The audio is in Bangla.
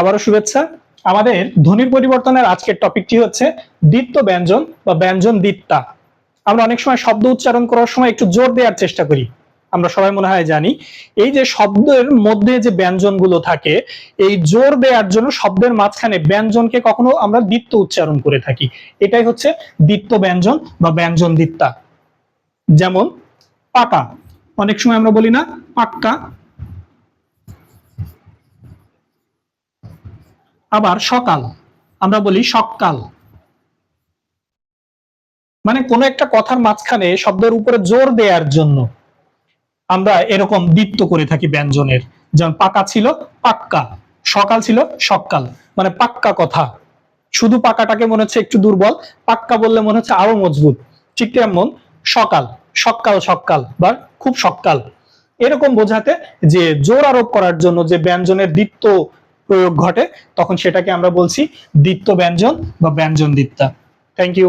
আবারও শুভেচ্ছা। আমাদের ধ্বনির পরিবর্তনের আজকের টপিকটি হচ্ছে দ্বিত্ব ব্যঞ্জন বা ব্যঞ্জন দ্বিত্বা আমরা অনেক সময় শব্দ উচ্চারণ করার সময় একটু জোর দেওয়ার চেষ্টা করি। আমরা সবাই মনে হয় জানি। এই যে শব্দের মধ্যে যে ব্যঞ্জনগুলো থাকে, এই জোর দেওয়ার জন্য শব্দের মাঝখানে ব্যঞ্জনকে কখনো আমরা দ্বিত্ব উচ্চারণ করে থাকি। এটাই হচ্ছে দ্বিত্ব ব্যঞ্জন বা ব্যঞ্জন দ্বিত্বা যেমন পাকা। অনেক সময় আমরা বলি না, পাক্কা। আবার সকাল। আমরা বলি সকাল। মানে কোন একটা কথার মাঝখানে শব্দের উপরে জোর দেওয়ার জন্য আমরা এরকম দ্বিত্ব করে থাকি ব্যঞ্জনের। যেমন পাকা ছিল, পাক্কা। সকাল ছিল, সকাল। মানে পাক্কা কথা। শুধু পাকাটাকে মনে হচ্ছে একটু দুর্বল, পাক্কা বললে মনে হচ্ছে আরও মজবুত। ঠিক তেমন সকাল। সকাল সকাল বা খুব সকাল। এরকম বোঝাতে যে জোর আরোপ করার জন্য যে ব্যঞ্জনের দ্বিত্ব প্রয়োগ ঘটে তখন সেটাকে আমরা বলছি দ্বিত্ব ব্যঞ্জন বা ব্যঞ্জন দ্বিত্বা থ্যাংক ইউ